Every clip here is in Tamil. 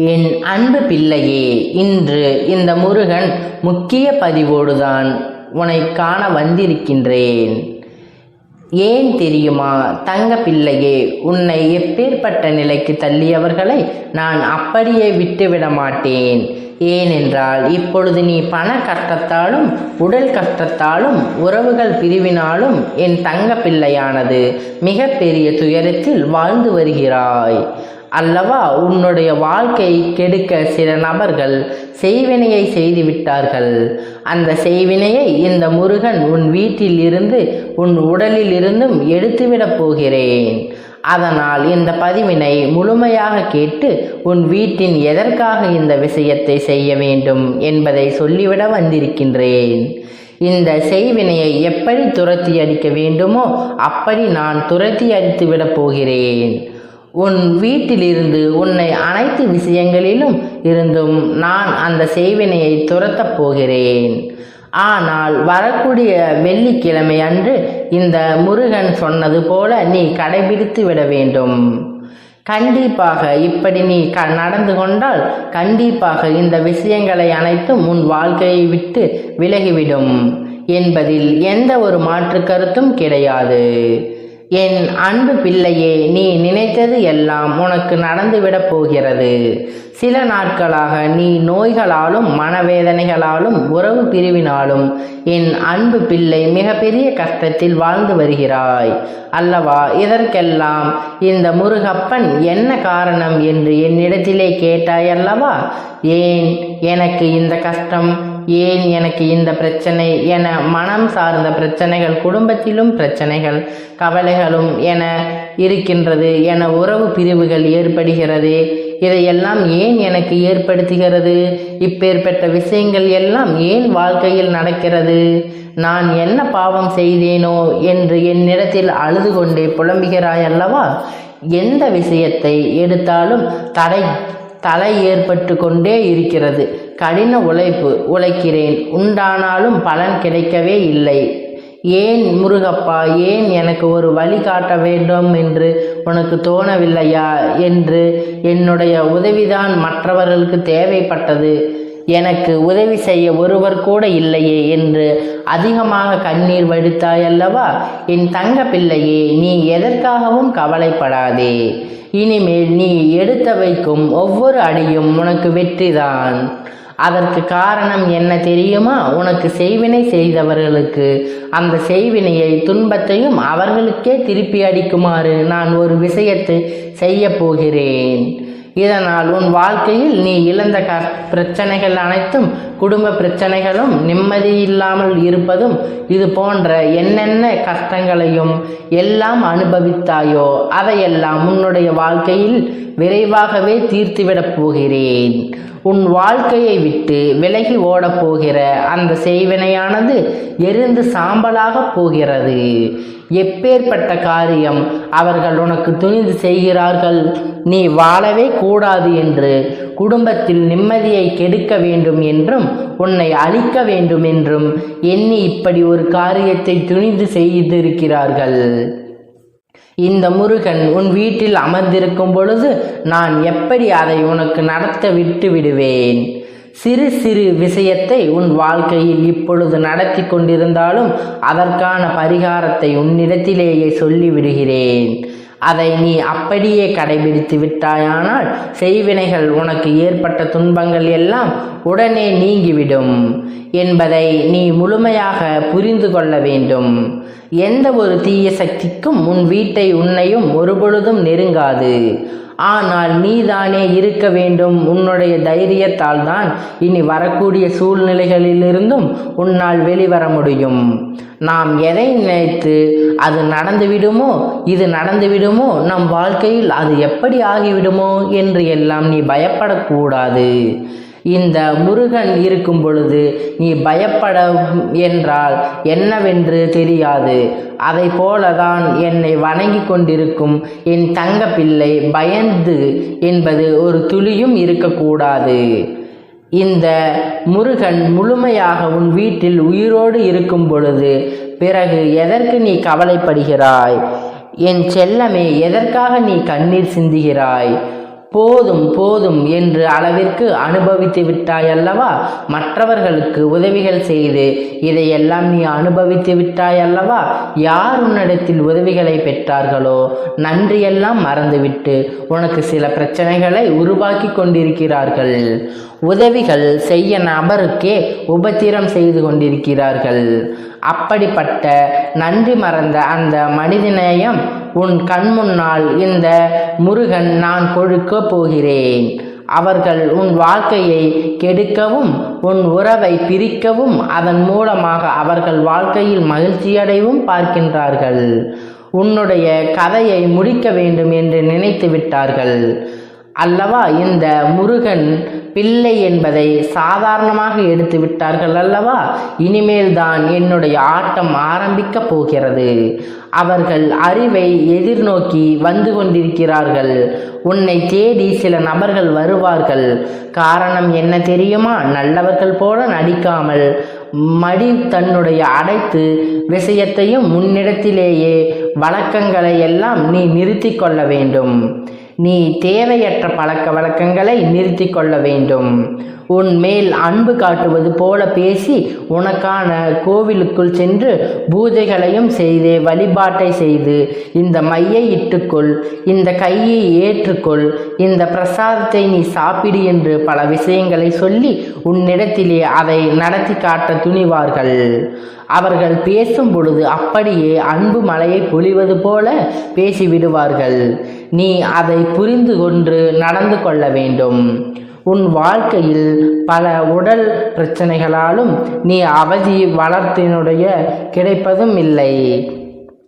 என் அன்பு பிள்ளையே இன்று இந்த முருகன் முக்கிய பதிவோடுதான் உனை காண வந்திருக்கின்றேன். ஏன் தெரியுமா? தங்க பிள்ளையே உன்னை எப்பேற்பட்ட நிலைக்கு தள்ளியவர்களை நான் அப்படியே விட்டுவிட மாட்டேன். ஏனென்றால் இப்பொழுது நீ பண கஷ்டத்தாலும் உடல் கஷ்டத்தாலும் உறவுகள் பிரிவினாலும் என் தங்க பிள்ளையானது மிகப்பெரிய துயரத்தில் வாழ்ந்து வருகிறாய். அல்லவா உன்னுடைய வாழ்க்கை கெடுக்க சில நபர்கள் செய்வினையை செய்து விட்டார்கள் அந்த செய்வினையை இந்த முருகன் உன் வீட்டில் இருந்து உன் உடலில் இருந்தும் எடுத்துவிடப் போகிறேன். அதனால் இந்த பதிவினை முழுமையாக கேட்டு உன் வீட்டின் எதற்காக இந்த விஷயத்தை செய்ய வேண்டும் என்பதை சொல்லிவிட வந்திருக்கின்றேன். இந்த செய்வினையை எப்படி துரத்தி அடிக்க வேண்டுமோ அப்படி நான் துரத்தி அடித்து விடப் போகிறேன். உன் வீட்டிலிருந்து உன்னை அனைத்து விஷயங்களிலும் இருந்தும் நான் அந்த செய்வினையை துரத்தப் போகிறேன். ஆனால் வரக்கூடிய வெள்ளிக்கிழமை அன்று இந்த முருகன் சொன்னது போல நீ கடைபிடித்து விட வேண்டும். கண்டிப்பாக இப்படி நீ க நடந்து கொண்டால் கண்டிப்பாக இந்த விஷயங்களை அனைத்தும் உன் வாழ்க்கையை விட்டு விலகிவிடும். என்பதில் எந்த ஒரு மாற்று கருத்தும் கிடையாது. என் அன்பு பிள்ளையே நீ நினைத்தது எல்லாம் உனக்கு நடந்துவிடப் போகிறது. சில நாட்களாக நீ நோய்களாலும் மனவேதனைகளாலும் உறவு பிரிவினாலும் என் அன்பு பிள்ளை மிகப்பெரிய கஷ்டத்தில் வாழ்ந்து வருகிறாய். அல்லவா இதற்கெல்லாம் இந்த முருகப்பன் என்ன காரணம் என்று என்னிடத்திலே கேட்டாய் அல்லவா? ஏன் எனக்கு இந்த கஷ்டம் ஏன் எனக்கு இந்த பிரச்சனை என மனம் சார்ந்த பிரச்சனைகள் குடும்பத்திலும் பிரச்சனைகள் கவலைகளும் என இருக்கின்றது என உறவு பிரிவுகள் ஏற்படுகிறது. இதையெல்லாம் ஏன் எனக்கு ஏற்படுத்துகிறது? இப்பேற்பட்ட விஷயங்கள் எல்லாம் ஏன் வாழ்க்கையில் நடக்கிறது? நான் என்ன பாவம் செய்தேனோ என்று என்னிடத்தில் அழுது கொண்டே புலம்புகிறாய் அல்லவா எந்த விஷயத்தை எடுத்தாலும் தடை தலை ஏற்பட்டு கொண்டே இருக்கிறது. கடின உழைப்பு உழைக்கிறேன். உண்டானாலும் பலன் கிடைக்கவே இல்லை. ஏன் முருகப்பா ஏன் எனக்கு ஒரு வழி காட்ட வேண்டும் என்று உனக்கு தோணவில்லையா என்று என்னுடைய உதவிதான் மற்றவர்களுக்கு தேவைப்பட்டது. எனக்கு உதவி செய்ய ஒருவர் கூட இல்லையே என்று அதிகமாக கண்ணீர் வடித்தாய் அல்லவா என் தங்க பிள்ளையே நீ எதற்காகவும் கவலைப்படாதே. இனிமேல் நீ எடுத்த வைக்கும் ஒவ்வொரு அடியும் உனக்கு வெற்றிதான். அதற்கு காரணம் என்ன தெரியுமா? உனக்கு செய்வினை செய்தவர்களுக்கு. அந்த செய்வினையை துன்பத்தையும் அவர்களுக்கே திருப்பி அடிக்குமாறு நான் ஒரு விஷயத்தை செய்ய போகிறேன். இதனால் உன் வாழ்க்கையில் நீ இழந்த க பிரச்சனைகள் அனைத்தும் குடும்ப பிரச்சனைகளும் நிம்மதி இல்லாமல் இருப்பதும் இது போன்ற என்னென்ன கஷ்டங்களையும் எல்லாம் அனுபவித்தாயோ அதையெல்லாம் உன்னுடைய வாழ்க்கையில் விரைவாகவே தீர்த்துவிடப் போகிறேன். உன் வாழ்க்கையை விட்டு விலகி ஓடப் போகிற அந்த செய்வினையானது எரிந்து சாம்பலாகப் போகிறது. எப்பேற்பட்ட காரியம் அவர்கள் உனக்கு துணிந்து செய்கிறார்கள். நீ வாழவே கூடாது என்று குடும்பத்தில் நிம்மதியை கெடுக்க வேண்டும் என்றும் உன்னை அழிக்க வேண்டும் என்றும் எண்ணி இப்படி ஒரு காரியத்தை துணிந்து செய்திருக்கிறார்கள். இந்த முருகன் உன் வீட்டில் அமர்ந்திருக்கும் பொழுது நான் எப்படி அதை உனக்கு நடத்த விட்டு விடுவேன்? சிறு சிறு விஷயத்தை உன் வாழ்க்கையில் இப்பொழுது நடத்தி கொண்டிருந்தாலும் அதற்கான பரிகாரத்தை உன்னிடத்திலேயே சொல்லிவிடுகிறேன். அதை நீ அப்படியே கடைபிடித்து விட்டாயானால் செய்வினைகள் உனக்கு ஏற்பட்ட துன்பங்கள் எல்லாம் உடனே நீங்கிவிடும் என்பதை நீ முழுமையாக புரிந்து கொள்ள வேண்டும். எந்த ஒரு தீய சக்திக்கும் உன் வீட்டை உன்னையும் ஒருபொழுதும் நெருங்காது. ஆனால் நீதானே இருக்க வேண்டும். உன்னுடைய தைரியத்தால் தான் இனி வரக்கூடிய சூழ்நிலைகளிலிருந்தும் உன்னால் வெளிவர முடியும். நாம் எதை நினைத்து அது நடந்துவிடுமோ இது நடந்துவிடுமோ நம் வாழ்க்கையில் அது எப்படி ஆகிவிடுமோ என்று எல்லாம் நீ பயப்படக்கூடாது. இந்த முருகன் இருக்கும் பொழுது நீ பயப்பட என்றால் என்னவென்று தெரியாது. அதை போலதான் என்னை வணங்கி கொண்டிருக்கும் என் தங்க பிள்ளை பயந்து என்பது ஒரு துளியும் இருக்கக்கூடாது. இந்த முருகன் முழுமையாக உன் வீட்டில் உயிரோடு இருக்கும் பொழுது பிறகு எதற்கு நீ கவலைப்படுகிறாய்? என் செல்லமே எதற்காக நீ கண்ணீர் சிந்துகிறாய்? போதும் போதும் என்று அளவிற்கு அனுபவித்து விட்டாய் அல்லவா மற்றவர்களுக்கு உதவிகள் செய்து இதையெல்லாம் நீ அனுபவித்து விட்டாய் அல்லவா யார் உன்னிடத்தில் உதவிகளை பெற்றார்களோ? நன்றியெல்லாம் மறந்துவிட்டு உனக்கு சில பிரச்சனைகளை உருவாக்கி கொண்டிருக்கிறார்கள். உதவிகள் செய்ய நபருக்கே உபத்திரம் செய்து கொண்டிருக்கிறார்கள். அப்படிப்பட்ட நன்றி மறந்த அந்த மனிதநேயம் உன் கண் முன்னால் இந்த முருகன் நான் கொழுக்க போகிறேன். அவர்கள் உன் வாழ்க்கையை கெடுக்கவும் உன் உறவை பிரிக்கவும் அதன் மூலமாக அவர்கள் வாழ்க்கையில் மகிழ்ச்சியடையவும் பார்க்கின்றார்கள். உன்னுடைய கதையை முடிக்க வேண்டும் என்று நினைத்து விட்டார்கள் அல்லவா? இந்த முருகன் பிள்ளை என்பதை சாதாரணமாக எடுத்து விட்டார்கள் அல்லவா? இனிமேல் தான் என்னுடைய ஆட்டம் ஆரம்பிக்கப் போகிறது. அவர்கள் அறிவை எதிர்நோக்கி வந்து கொண்டிருக்கிறார்கள். உன்னை தேடி சில நபர்கள் வருவார்கள். காரணம் என்ன தெரியுமா? நல்லவர்கள் போல நடிக்காமல் மடி தன்னுடைய அடைத்து விஷயத்தையும் முன்னிடத்திலேயே வழக்கங்களை எல்லாம் நீ நிறுத்தி கொள்ள வேண்டும். நீ தேவையற்ற பழக்க வழக்கங்களை நிறுத்தி கொள்ள வேண்டும். உன் மேல் அன்பு காட்டுவது போல பேசி உனக்கான கோவிலுக்குள் சென்று பூஜைகளையும் செய்து வழிபாட்டை செய்து இந்த மையை இட்டுக்கொள் இந்த கையை ஏற்றுக்கொள் இந்த பிரசாதத்தை நீ சாப்பிடு என்று பல விஷயங்களை சொல்லி உன்னிடத்திலே அதை நடத்தி காட்ட துணிவார்கள். அவர்கள் பேசும் பொழுது அப்படியே அன்பு மலையை பொழிவது போல பேசிவிடுவார்கள். நீ அதை புரிந்து கொண்டு நடந்து கொள்ள வேண்டும். உன் வாழ்க்கையில் பல உடல் பிரச்சனைகளாலும் நீ அவதி வளர்த்தினுடைய கிடைப்பதும் இல்லை.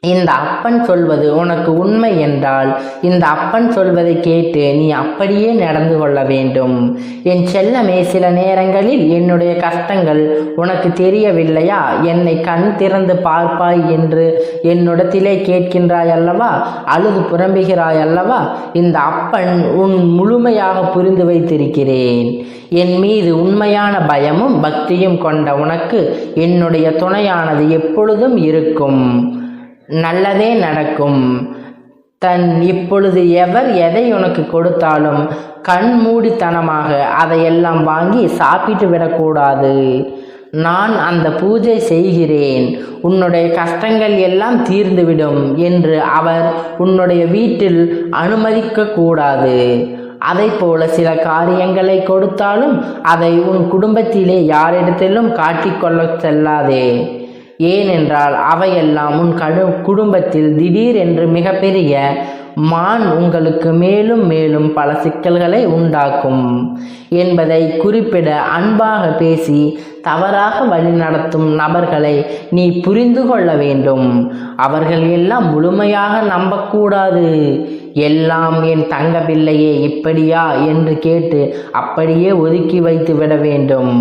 இந்த அப்பன் சொல்வது உனக்கு உண்மை என்றால் இந்த அப்பன் சொல்வதை கேட்டு நீ அப்படியே நடந்து கொள்ள வேண்டும். என் செல்லமே சில நேரங்களில் என்னுடைய கஷ்டங்கள் உனக்கு தெரியவில்லையா? என்னை கண் திறந்து பார்ப்பாய் என்று என்னிடத்திலே கேட்கின்றாய் அல்லவா? அழுது புறம்புகிறாய் அல்லவா? இந்த அப்பன் உன் முழுமையாக புரிந்து வைத்திருக்கிறேன். என் மீது உண்மையான பயமும் பக்தியும் கொண்ட உனக்கு என்னுடைய துணையானது எப்பொழுதும் இருக்கும். நல்லதே நடக்கும். தன் இப்பொழுது எவர் எதை உனக்கு கொடுத்தாலும் கண் மூடித்தனமாக அதையெல்லாம் வாங்கி சாப்பிட்டு விடக்கூடாது. நான் அந்த பூஜை செய்கிறேன். உன்னுடைய கஷ்டங்கள் எல்லாம் தீர்ந்துவிடும் என்று அவர் உன்னுடைய வீட்டில் அனுமதிக்க கூடாது அதை போல சில காரியங்களை கொடுத்தாலும் அதை உன் குடும்பத்திலே யாரிடத்திலும் காட்டிக்கொள்ள செல்லாதே. ஏனென்றால் அவையெல்லாம் உன் கடு குடும்பத்தில் திடீரென்று மிகப்பெரிய மான் உங்களுக்கு மேலும் மேலும் பல சிக்கல்களை உண்டாக்கும் என்பதை குறிப்பிட அன்பாக பேசி தவறாக வழிநடத்தும் நபர்களை நீ புரிந்து கொள்ள வேண்டும். அவர்கள் எல்லாம் முழுமையாக நம்பக்கூடாது. எல்லாம் என் தங்க பிள்ளையே இப்படியா என்று கேட்டு அப்படியே ஒதுக்கி வைத்து விட வேண்டும்.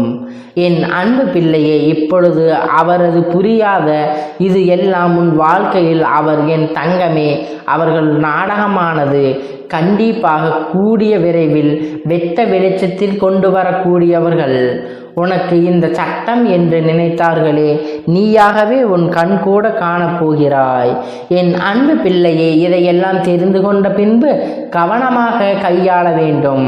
என் அன்பு பிள்ளையே இப்பொழுது அவரது புரியாத இது எல்லாம் உன் வாழ்க்கையில் அவர் என் தங்கமே. அவர்கள் நாடகமானது. கண்டிப்பாக கூடிய விரைவில் வெட்ட வெளிச்சத்தில் கொண்டு வரக்கூடியவர்கள். உனக்கு இந்த சட்டம் என்று நினைத்தார்களே நீயாகவே உன் கண் கூட காணப்போகிறாய். என் அன்பு பிள்ளையே இதையெல்லாம் தெரிந்து கொண்ட பின்பு கவனமாக கையாள வேண்டும்.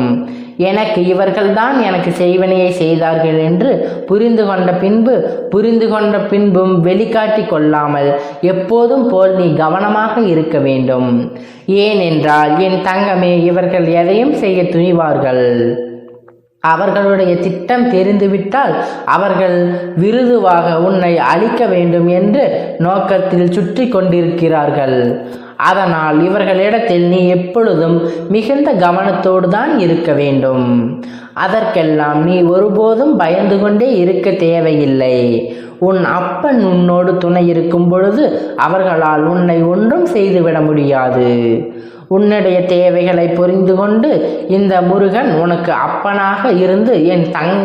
எனக்கு இவர்கள்தான் எனக்கு செய்வனையை செய்தார்கள் என்று புரிந்து கொண்ட பின்பு புரிந்து கொண்ட பின்பும் வெளிக்காட்டி கொள்ளாமல் எப்போதும் போல் நீ கவனமாக இருக்க வேண்டும். ஏனென்றால் என் தங்கமே இவர்கள் எதையும் செய்ய துணிவார்கள். அவர்களுடைய திட்டம் தெரிந்துவிட்டால் அவர்கள் விருதுவாக உன்னை அழிக்க வேண்டும் என்று நோக்கத்தில் சுற்றி கொண்டிருக்கிறார்கள். அதனால் இவர்களிடத்தில் நீ எப்பொழுதும் மிகுந்த கவனத்தோடு தான் இருக்க வேண்டும். அதற்கெல்லாம் நீ ஒருபோதும் பயந்து கொண்டே இருக்க தேவையில்லை. உன் அப்பன் உன்னோடு துணை இருக்கும் பொழுது அவர்களால் உன்னை ஒன்றும் செய்துவிட முடியாது. உன்னுடைய தேவைகளை புரிந்து கொண்டு இந்த முருகன் உனக்கு அப்பனாக இருந்து என் தங்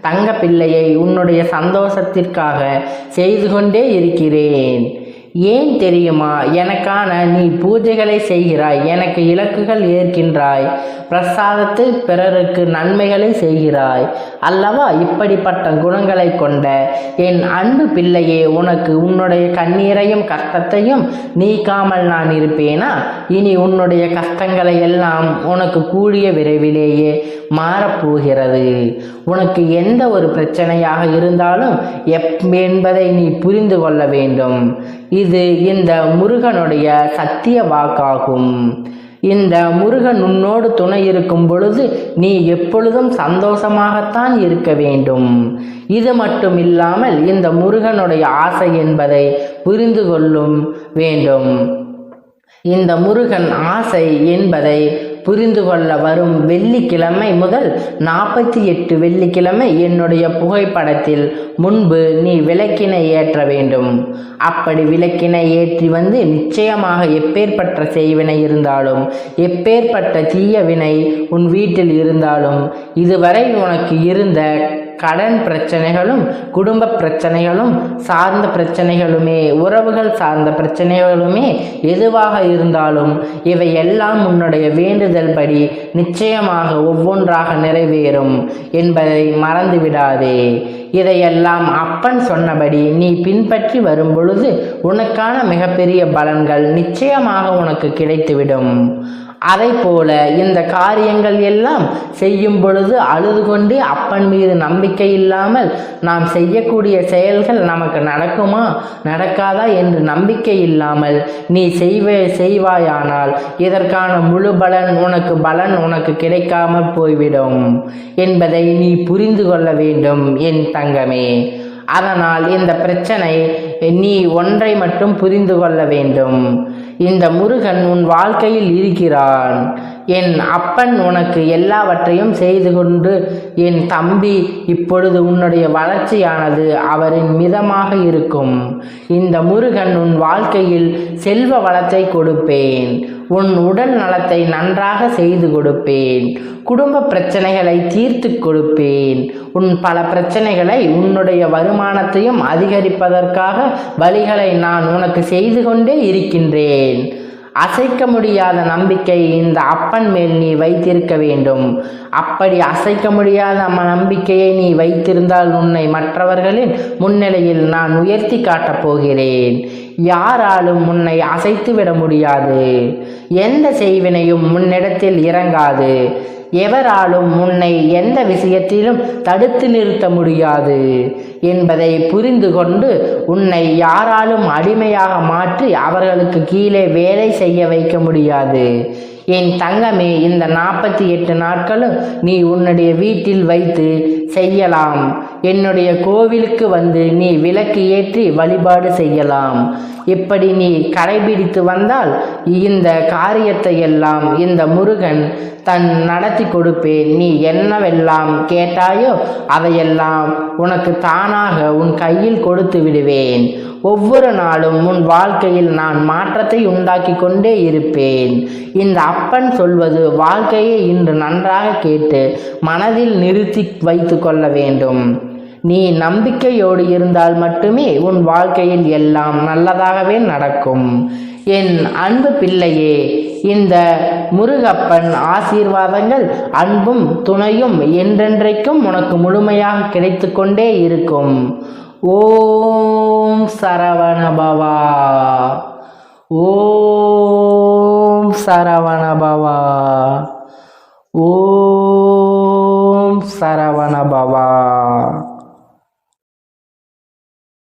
தங்க பிள்ளையை உன்னுடைய சந்தோஷத்திற்காக செய்து கொண்டே இருக்கிறேன். ஏன் தெரியுமா? எனக்கான நீ பூஜைகளை செய்கிறாய் எனக்கு இலக்குகள் ஏற்கின்றாய். பிரசாதத்தில் பிறருக்கு நன்மைகளை செய்கிறாய். அல்லவா? இப்படிப்பட்ட குணங்களை கொண்ட என் அன்பு பிள்ளையே உனக்கு உன்னுடைய கண்ணீரையும் கஷ்டத்தையும் நீக்காமல் நான் இருப்பேனா? இனி உன்னுடைய கஷ்டங்களை எல்லாம் உனக்கு கூடிய விரைவிலேயே மாறப்போகிறது. உனக்கு எந்த ஒரு பிரச்சனையாக இருந்தாலும் எப் என்பதை நீ புரிந்து கொள்ள வேண்டும். இது இந்த முருகனுடைய சத்திய வாக்காகும். இந்த முருகன் உன்னோடு துணை இருக்கும் பொழுது நீ எப்பொழுதும் சந்தோஷமாகத்தான் இருக்க வேண்டும். இது மட்டும் இல்லாமல் இந்த முருகனுடைய ஆசை என்பதை புரிந்து கொள்ளும் வேண்டும். இந்த முருகன் ஆசை என்பதை புரிந்து கொள்ள வரும் வெள்ளிக்கிழமை முதல் நாற்பத்தி எட்டு வெள்ளிக்கிழமை என்னுடைய புகைப்படத்தில் முன்பு நீ விளக்கினை ஏற்ற வேண்டும். அப்படி விளக்கினை ஏற்றி வந்து நிச்சயமாக எப்பேற்பட்ட செய்வினை இருந்தாலும் எப்பேற்பட்ட தீய வினை உன் வீட்டில் இருந்தாலும் இதுவரை உனக்கு இருந்த கடன் பிரச்சனைகளும் குடும்ப பிரச்சனைகளும் சார்ந்த பிரச்சனைகளுமே உறவுகள் சார்ந்த பிரச்சனைகளுமே எதுவாக இருந்தாலும் இவை எல்லாம் உன்னுடைய வேண்டுதல் படி நிச்சயமாக ஒவ்வொன்றாக நிறைவேறும் என்பதை மறந்துவிடாதே இதையெல்லாம் அப்பன் சொன்னபடி நீ பின்பற்றி வரும் பொழுது உனக்கான மிகப்பெரிய பலன்கள் நிச்சயமாக உனக்கு கிடைத்துவிடும். அதை போல இந்த காரியங்கள் எல்லாம் செய்யும் பொழுது அழுது கொண்டு அப்பன் மீது நம்பிக்கை இல்லாமல் நாம் செய்யக்கூடிய செயல்கள் நமக்கு நடக்குமா? நடக்காதா என்று நம்பிக்கை இல்லாமல் நீ செய்வே செய்வாயானால் இதற்கான முழு பலன் உனக்கு பலன் உனக்கு கிடைக்காமல் போய்விடும் என்பதை நீ புரிந்து கொள்ள வேண்டும் என் தங்கமே. அதனால் இந்த பிரச்சனை நீ ஒன்றை மட்டும் புரிந்து கொள்ள வேண்டும். இந்த முருகன் உன் வாழ்க்கையில் இருக்கிறான். என் அப்பன் உனக்கு எல்லாவற்றையும் செய்து கொண்டு என் தம்பி இப்பொழுது உன்னுடைய வளர்ச்சியானது அவரின் மிதமாக இருக்கும். இந்த முருகன் உன் வாழ்க்கையில் செல்வ வளத்தை கொடுப்பேன். உன் உடல் நலத்தை நன்றாக செய்து கொடுப்பேன். குடும்ப பிரச்சனைகளை தீர்த்து கொடுப்பேன். உன் பல பிரச்சனைகளை உன்னுடைய வருமானத்தையும் அதிகரிப்பதற்காக வழிகளை நான் உனக்கு செய்து கொண்டே இருக்கின்றேன். அசைக்க முடியாத நம்பிக்கை இந்த அப்பன் மேல் நீ வைத்திருக்க வேண்டும். அப்படி அசைக்க முடியாத நம்பிக்கையை நீ வைத்திருந்தால் உன்னை மற்றவர்களின் முன்னிலையில் நான் உயர்த்தி காட்டப் போகிறேன். யாராலும் உன்னை அசைத்து விட முடியாது. எந்த செய்வினையும் முன்னிடத்தில் இறங்காது. எவராலும் உன்னை எந்த விஷயத்திலும் தடுத்து நிறுத்த முடியாது என்பதை புரிந்து கொண்டு உன்னை யாராலும் அடிமையாக மாற்றி அவர்களுக்கு கீழே வேலை செய்ய வைக்க முடியாது. என் தங்கமே இந்த நாற்பத்தி எட்டு நாட்களும் நீ உன்னுடைய வீட்டில் வைத்து செய்யலாம். என்னுடைய கோவிலுக்கு வந்து நீ விளக்கு ஏற்றி வழிபாடு செய்யலாம். இப்படி நீ கடைபிடித்து வந்தால் இந்த காரியத்தை எல்லாம் இந்த முருகன் தன் நடத்தி கொடுப்பேன். நீ என்னவெல்லாம் கேட்டாயோ அதையெல்லாம் உனக்கு தானாக உன் கையில் கொடுத்து விடுவேன். ஒவ்வொரு நாளும் உன் வாழ்க்கையில் நான் மாற்றத்தை உண்டாக்கி கொண்டே இருப்பேன். இந்த அப்பன் சொல்வது வாழ்க்கையை இன்று நன்றாக கேட்டு மனதில் நிறுத்தி வைத்து கொள்ள வேண்டும். நீ நம்பிக்கையோடு இருந்தால் மட்டுமே உன் வாழ்க்கையில் எல்லாம் நல்லதாகவே நடக்கும். என் அன்பு பிள்ளையே இந்த முருகப்பன் ஆசீர்வாதங்கள் அன்பும் துணையும் என்றென்றைக்கும் உனக்கு முழுமையாக கிடைத்து கொண்டே இருக்கும். ஓம் சரவணபவா. ஓம் சரவணபவா. ஓம் சரவணபவா.